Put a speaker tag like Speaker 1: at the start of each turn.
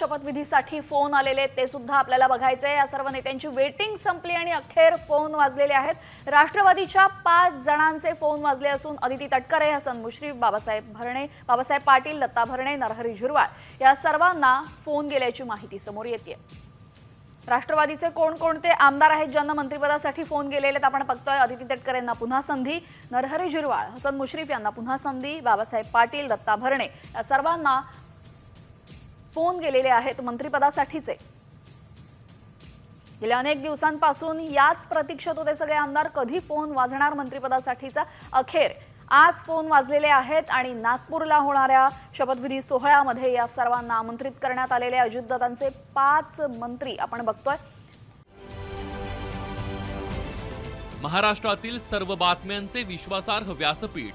Speaker 1: शपथविधीसाठी phone आलेले ते सुद्धा आपल्याला बघायचे आहे या सर्व नेत्यांची वेटिंग संपली आणि अखेर फोन वाजलेले आहेत. राष्ट्रवादीच्या पाच जणांचे फोन वाजले असून अदिती तटकरे हसन मुश्रीफ बाबासाहेब भरणे बाबासाहेब पाटील दत्ता भरणे नरहरी झिरवाळ या सर्वांना फोन गेल्याची माहिती समोर येते राष्ट्रवादीचे कोणकोणते आमदार आहेत? ज्यांना मंत्रिपदासाठी फोन गेलेले आहेत. आपण बघतोय अदिती तटकरे यांना पुन्हा संधी नरहरी झिरवाळ हसन मुश्रीफ यांना पुन्हा संधी बाबासाहेब पाटील दत्ता भरणे या सर्वांना फोन गेलेले आहेत मंत्रिपदासाठीचे. गेल्या अनेक दिवसांपासून याच प्रतीक्षेत होते सगळे आमदार. कधी फोन वाजणार मंत्रिपदासाठीचा? अखेर आज फोन वाजलेले आहेत आणि नागपूरला होणाऱ्या शपथविधी सोहळ्यामध्ये या सर्वांना आमंत्रित करण्यात आलेले अजितदादांचे पाच मंत्री आपण बघतोय.
Speaker 2: महाराष्ट्रातील सर्व बातम्यांचे विश्वासार्ह व्यासपीठ.